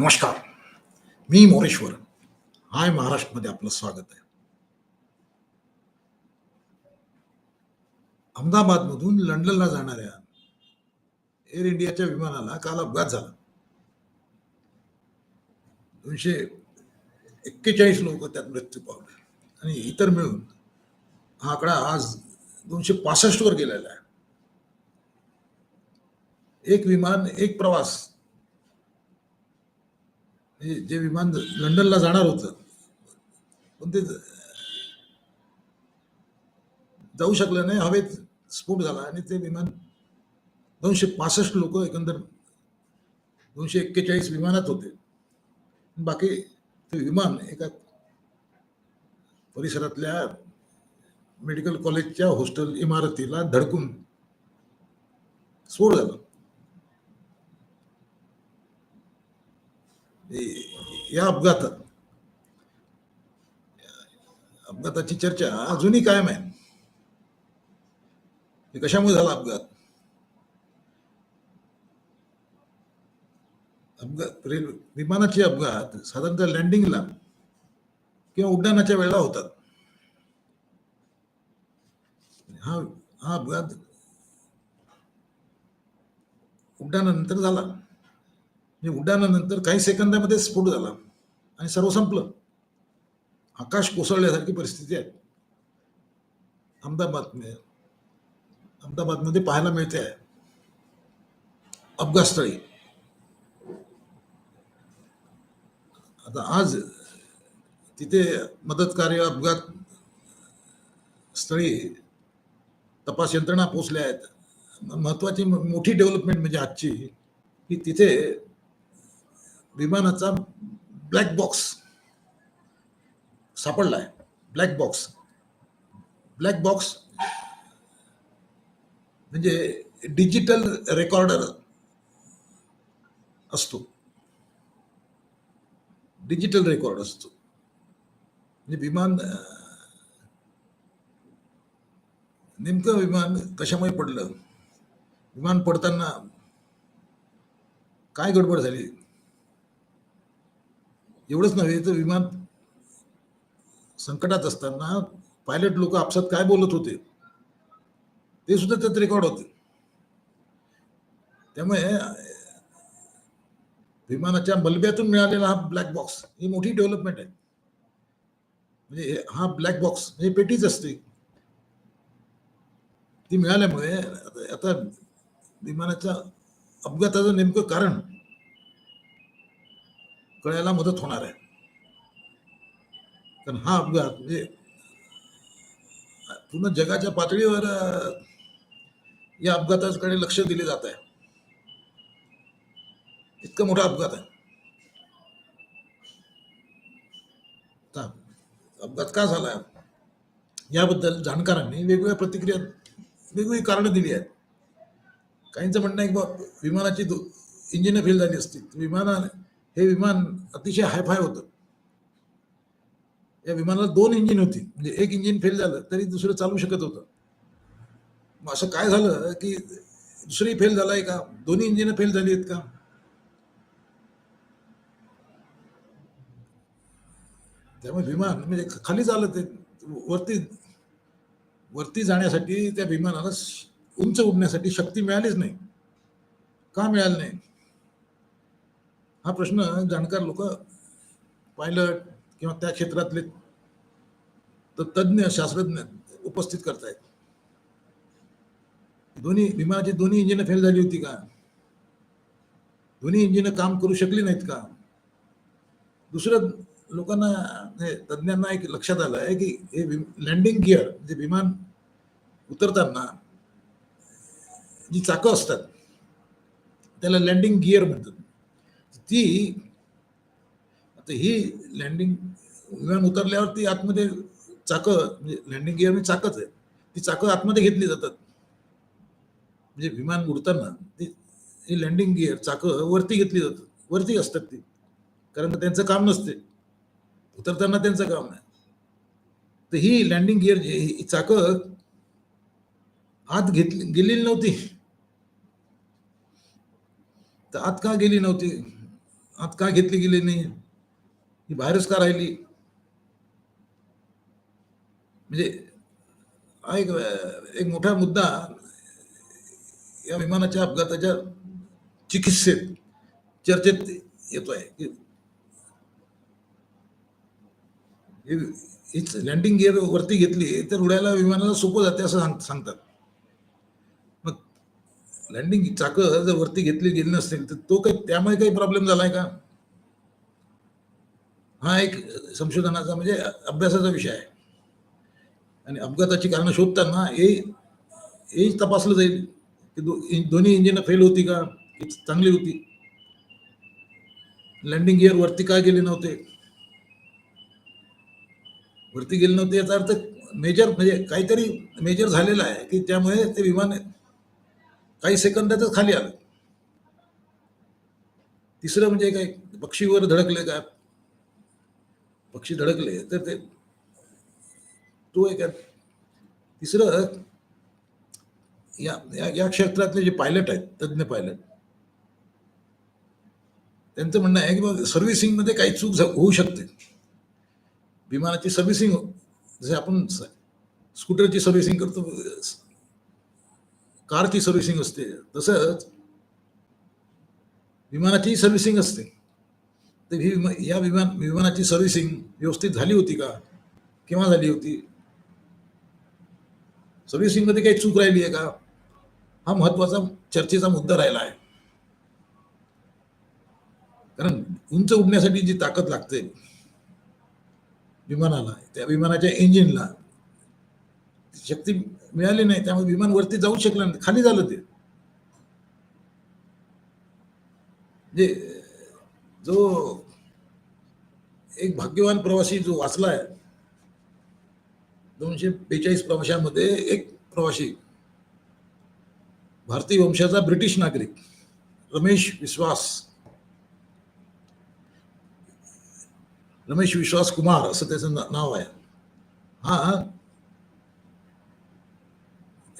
नमस्कार. मी मोरेश्वर हाय महाराष्ट्रमध्ये आपलं स्वागत आहे. अहमदाबादमधून लंडनला जाणाऱ्या एअर इंडियाच्या विमानाला काल अपघात झाला. दोनशे एक्केचाळीस लोक त्यात मृत्यू पावले. आणि इतर मिळून हा आकडा आज दोनशे पासष्ट वर गेलेला आहे. एक विमान एक प्रवास हे जे विमान लंडनला जाणार होतं पण ते जाऊ शकलं नाही. हवेत स्फोट झाला आणि ते विमान दोनशे पासष्ट लोक एकंदर दोनशे एक्केचाळीस विमानात होते. बाकी ते विमान एका परिसरातल्या मेडिकल कॉलेजच्या हॉस्टेल इमारतीला धडकून स्फोट झाला. या अपघातात. अपघाताची चर्चा अजूनही कायम आहे. कशामुळे झाला अपघात? अपघात रेल्वे विमानाचे अपघात साधारणतः लँडिंगला किंवा उड्डाणाच्या वेळेला होतात. हा हा अपघात उड्डाणानंतर झाला. म्हणजे उड्डाणानंतर काही सेकंदामध्ये स्फोट झाला आणि सर्व संपलं. आकाश कोसळल्यासारखी परिस्थिती आहे. अहमदाबाद अहमदाबादमध्ये पाहायला मिळते. आहे अपघातस्थळी. आता आज तिथे मदत कार्य अपघात स्थळी तपास यंत्रणा पोचल्या आहेत. महत्वाची मोठी डेव्हलपमेंट म्हणजे आजची की तिथे विमानाचा ब्लॅक बॉक्स सापडला आहे ब्लॅक बॉक्स ब्लॅक बॉक्स म्हणजे डिजिटल रेकॉर्डर असतो. डिजिटल रेकॉर्ड असतो. म्हणजे विमान नेमकं विमान कशामुळे पडलं? विमान पडताना काय गडबड झाली? एवढंच नव्हे तर विमान संकटात असताना पायलट लोक आपसात काय बोलत होते? ते सुद्धा त्यात रेकॉर्ड होते. त्यामुळे विमानाच्या मलब्यातून मिळालेला हा ब्लॅक बॉक्स ही मोठी डेव्हलपमेंट आहे. म्हणजे हा ब्लॅक बॉक्स म्हणजे पेटीच असते. ती मिळाल्यामुळे आता आता विमानाच्या अपघाताचं नेमकं कारण कळायला मदत होणार आहे. कारण हा अपघात म्हणजे पूर्ण जगाच्या पातळीवर या अपघाताकडे लक्ष दिले जात आहे. इतका मोठा अपघात आहे. अपघात का झाला? याबद्दल जाणकारांनी वेगवेगळ्या प्रतिक्रिया वेगवेगळी कारणं दिली आहेत. काहींचं म्हणणं आहे की बा विमानाची इंजिन फेल झाली असती विमानाने हे विमान अतिशय हायफाय होतं. या विमानाला दोन इंजिन होती. म्हणजे एक इंजिन फेल झालं तरी दुसरं चालू शकत होतं. मग असं काय झालं की दुसरी फेल झालाय का? दोन्ही इंजिन फेल झाली आहेत का? त्यामुळे विमान म्हणजे खाली झालं ते वरती वरती जाण्यासाठी त्या विमानाला उंच उडण्यासाठी शक्ती मिळालीच नाही. का मिळाली नाही? हा प्रश्न जाणकार लोक पायलट किंवा त्या क्षेत्रातले तज्ज्ञ शास्त्रज्ञ उपस्थित करतायत. दोन्ही विमानाची दोन्ही इंजिन फेल झाली होती का? दोन्ही इंजिन काम करू शकली नाहीत का? दुसरं लोकांना तज्ज्ञांना एक लक्षात आलं आहे की हे लँडिंग गिअर म्हणजे विमान उतरताना जी चाकं असतात, त्याला लँडिंग गिअर म्हणतात. ती आता ही लँडिंग विमान उतरल्यावर ती आतमध्ये चाकं म्हणजे लँडिंग गिअर म्हणजे चाकच आहे ती चाकं आतमध्ये घेतली जातात. म्हणजे विमान उडताना ती लँडिंग गिअर चाकं वरती घेतली जातात. वरती असतात ती. कारण त्यांचं काम नसते. उतरताना त्यांचं काम नाही. तर ही लँडिंग गिअर जी ही चाकं आत घेतली गेलेली नव्हती. तर आत का गेली नव्हती? आत का घेतली गेली नाही? ही बाहेरच का राहिली? म्हणजे हा एक एक मोठा मुद्दा या विमानाच्या अपघाताच्या चिकित्सेत चर्चेत येतोय की लँडिंग गिअर वरती घेतली तर उडायला विमानाला सोपं जाते असं सांग सांगतात. लँडिंग चाकं जर वरती घेतली गेली नसतील तर तो काही त्यामुळे काही प्रॉब्लेम झालाय का? हा एक संशोधनाचा म्हणजे अभ्यासाचा विषय आहे. आणि अपघाताची कारणं शोधताना हे हे तपासलं जाईल की दो, दोन्ही इंजिन फेल होती का? चांगली होती? लँडिंग गिअर वरती का गेले नव्हते? वरती गेले नव्हते याचा अर्थ मेजर म्हणजे काहीतरी मेजर झालेला आहे की त्यामुळे ते विमान काही सेकंदातच खाली आलं. तिसरं म्हणजे काय पक्षीवर धडकले का? पक्षी धडकले तर ते तो एक तिसरं या या- या क्षेत्रातले जे पायलट आहेत तज्ज्ञ पायलट त्यांचं म्हणणं आहे की मग सर्व्हिसिंगमध्ये काही चूक होऊ शकते. विमानाची सर्व्हिसिंग जसे आपण स्कूटरची सर्व्हिसिंग करतो कारची सर्व्हिसिंग असते. तसंच विमानाची सर्व्हिसिंग असते. तर ही विमा- या विमान विमानाची सर्व्हिसिंग व्यवस्थित झाली होती का? केव्हा झाली होती? सर्व्हिसिंगमध्ये काही चूक राहिली आहे का? हा महत्त्वाचा चर्चेचा मुद्दा राहिला आहे. कारण उंच उडण्यासाठी जी ताकद लागते विमानाला त्या विमानाच्या इंजिनला शक्ती मिळाली नाही त्यामुळे विमान वरती जाऊ शकलं नाही खाली झालं ते. म्हणजे जो एक भाग्यवान प्रवासी जो वाचलाय दोनशे बेचाळीस प्रवाशांमध्ये एक प्रवासी भारतीय वंशाचा ब्रिटिश नागरिक रमेश विश्वास रमेश विश्वास कुमार असं त्याचं नाव आहे. हा.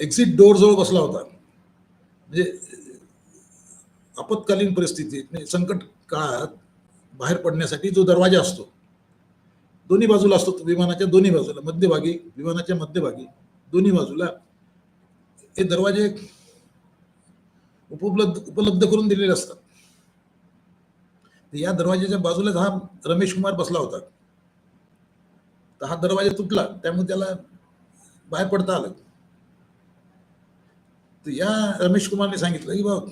एक्झिट डोअरजवळ बसला होता. म्हणजे आपत्कालीन परिस्थितीत म्हणजे संकट काळात बाहेर पडण्यासाठी जो दरवाजा असतो दोन्ही बाजूला असतो तो विमानाच्या दोन्ही बाजूला मध्यभागी विमानाच्या मध्यभागी दोन्ही बाजूला. हे दरवाजे उपलब्ध उपलब्ध करून दिलेले असतात. या दरवाजाच्या बाजूलाच हा रमेश कुमार बसला होता. तर हा दरवाजा तुटला त्यामुळे त्याला बाहेर पडता आलं. तर या रमेश कुमारने सांगितलं की बाबा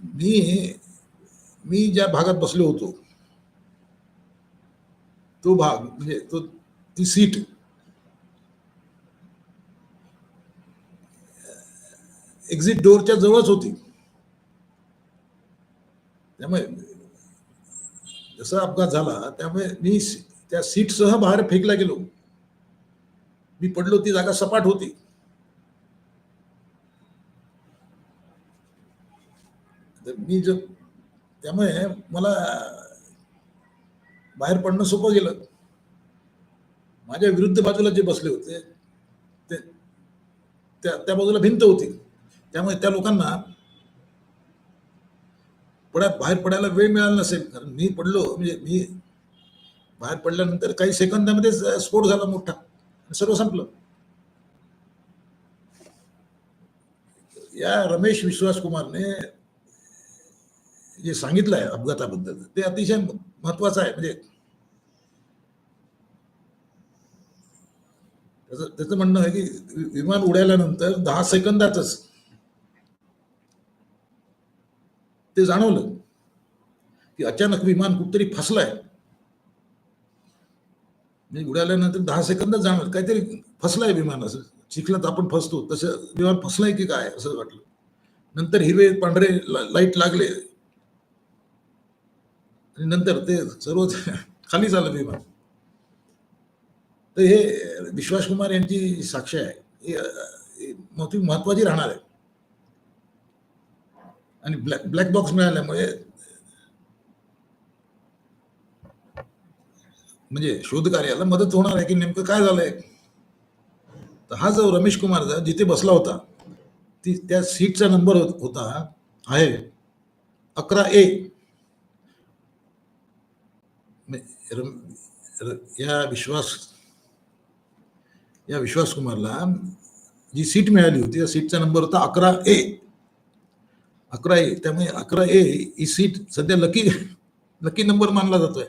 मी मी ज्या भागात बसलो होतो तो भाग म्हणजे तो ती सीट एक्झिट डोअरच्या जवळच होती. त्यामुळे जसा अपघात झाला त्यामुळे मी त्या सीटसह बाहेर फेकला गेलो. मी पडलो ती जागा सपाट होती. तर मी जर त्यामुळे मला बाहेर पडणं सोपं गेलं. माझ्या विरुद्ध बाजूला जे बसले होते ते त्या त्या बाजूला भिंत होती. त्यामुळे त्या लोकांना पडा बाहेर पडायला वेळ मिळाला नसेल. कारण मी पडलो म्हणजे मी बाहेर पडल्यानंतर काही सेकंदामध्ये स्फोट झाला मोठा. सर्व हो संपलं. या रमेश विश्वास कुमारने जे सांगितलं आहे अपघाताबद्दल ते अतिशय महत्वाचं आहे. म्हणजे त्याचं म्हणणं आहे की विमान उडाल्यानंतर दहा सेकंदातच ते जाणवलं की अचानक विमान कुठतरी फसलंय. मी उडाल्यानंतर दहा सेकंद जाणार. काहीतरी फसलाय विमान असं. चिखलात आपण फसतो. तसं विमान फसलाय की काय असं वाटलं. नंतर हिरवे पांढरे लाइट लागले. आणि नंतर ते सर्व खाली झालं विमान. तर हे विश्वास कुमार यांची साक्ष आहे. ही, महत्वाची राहणार आहे. आणि ब्लॅक ब्लॅक बॉक्स मिळाल्यामुळे म्हणजे शोध कार्याला मदत होणार आहे की नेमकं काय झालंय? तर हा जो रमेश कुमार जिथे बसला होता ती त्या सीटचा नंबर होता आहे अकरा ए. म्हणजे या विश्वास या विश्वास कुमारला जी सीट मिळाली होती त्या सीटचा नंबर होता अकरा ए. अकरा ए त्यामुळे अकरा ए ही सीट सध्या लकी लकी नंबर मानला जातोय.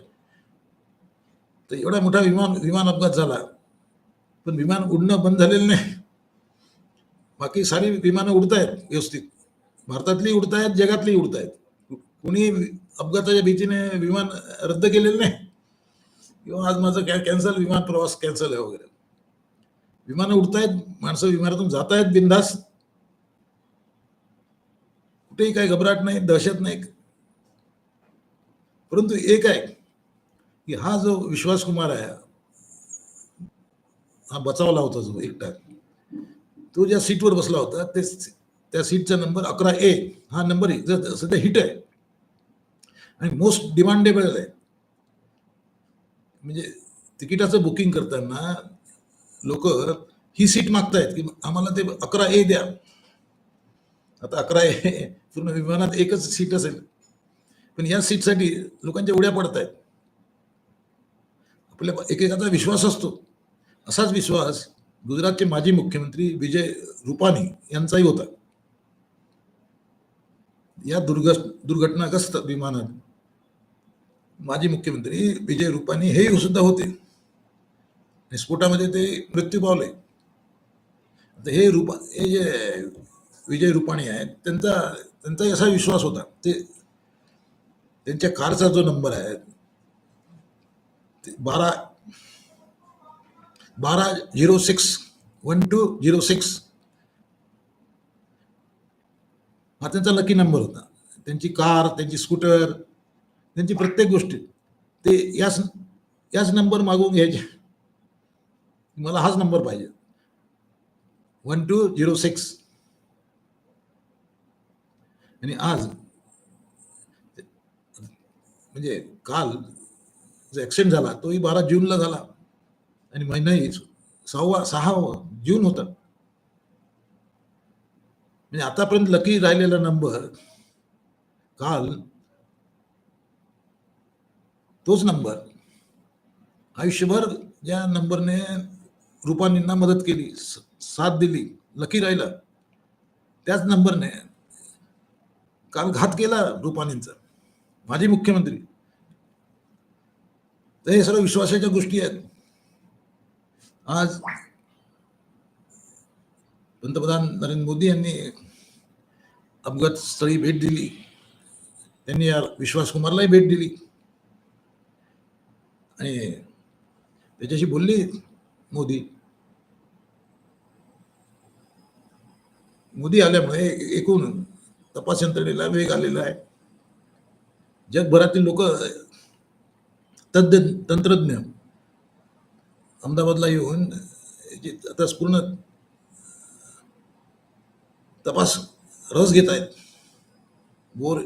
तर एवढा मोठा विमान विमान अपघात झाला. पण विमान उडणं बंद झालेलं नाही. बाकी सारी विमानं उडतायत व्यवस्थित. भारतातली उडतायत जगातली उडतायत. कोणी अपघाताच्या भीतीने विमान रद्द केलेलं नाही. किंवा आज माझं कॅ कॅन्सल विमान प्रवास कॅन्सल आहे वगैरे. विमानं उडतायत माणसं विमानातून जात आहेत बिंदास. कुठेही काही घबराट नाही दहशत नाही. परंतु एक आहे की हा जो विश्वास कुमार आहे हा बचावला होता जो एकटा. तो ज्या सीटवर बसला होता ते त्या सीटचा नंबर अकरा ए हा नंबर सध्या हिट आहे आणि मोस्ट डिमांडेबल आहे. म्हणजे तिकिटाचं बुकिंग करताना लोक ही सीट मागतायत की आम्हाला ते अकरा ए द्या. आता अकरा ए पूर्ण विमानात एकच सीट असेल. पण या सीटसाठी लोकांच्या उड्या पडत आहेत आपल्या एकेकाचा विश्वास असतो. असाच विश्वास गुजरातचे माजी मुख्यमंत्री विजय रुपानी यांचाही होता. या दुर्घ दुर्घटनाग्रस्त विमानात माजी मुख्यमंत्री विजय रुपानी हे सुद्धा होते. स्फोटामध्ये ते मृत्यू पावले. हे रुपा हे जे विजय रुपाणी आहेत त्यांचा त्यांचाही असा विश्वास होता. ते त्यांच्या कारचा जो नंबर आहे बारा बारा zero six one two zero six. हा त्यांचा लकी नंबर होता. त्यांची कार त्यांची स्कूटर त्यांची प्रत्येक गोष्टी. ते याच याच नंबर मागवून घ्यायचे. मला हाच नंबर पाहिजे. One two zero six. आणि आज म्हणजे काल जो ॲक्सिडेंट झाला तोही बारा जूनला झाला. आणि महिनाही सहावा सहा जून होता. म्हणजे आतापर्यंत लकी राहिलेला नंबर काल तोच नंबर आयुष्यभर ज्या नंबरने रुपानींना मदत केली साथ दिली लकी राहिला त्याच नंबरने काल घात केला रुपानींचा. माजी मुख्यमंत्री. तर हे सर्व विश्वासाच्या गोष्टी आहेत. आज पंतप्रधान नरेंद्र मोदी यांनी अपघात स्थळी भेट दिली. त्यांनी या विश्वास कुमारलाही भेट दिली. आणि त्याच्याशी बोलली मोदी. मोदी आल्यामुळे एकूण तपास यंत्रणेला वेग आलेला आहे. जगभरातील लोक तज्ञ तंत्रज्ञ. अहमदाबादला येऊन आता पूर्ण तपास रस घेत आहेत. बोर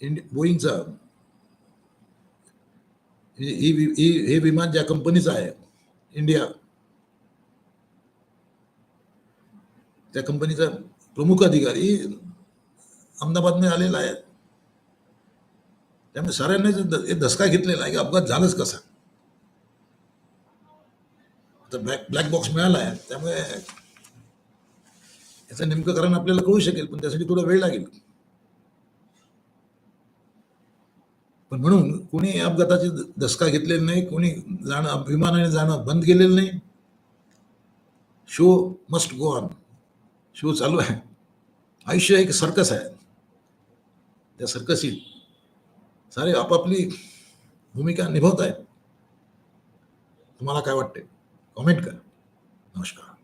इंडि बोईंगचा. हे विमान ज्या कंपनीचं आहे इंडिया. त्या कंपनीचा प्रमुख अधिकारी अहमदाबादमध्ये आलेला आहे. त्यामुळे साऱ्यांनी धसका घेतलेला आहे की अपघात झालाच कसा? तर ब्लॅक ब्लॅक बॉक्स मिळाला आहे त्यामुळे याचं नेमकं कारण आपल्याला कळू शकेल पण त्यासाठी थोडा वेळ लागेल. पण म्हणून कोणी अपघाताचे धसका घेतलेला नाही कोणी जाणं विमानाने जाणं बंद केलेलं नाही. Show must go on show चालू आहे. आयुष्य एक सर्कस आहे. त्या सर्कसीत सारे आपापली भूमिका निभवत आहेत तुम्हाला काय वाटते कमेंट करा. नमस्कार.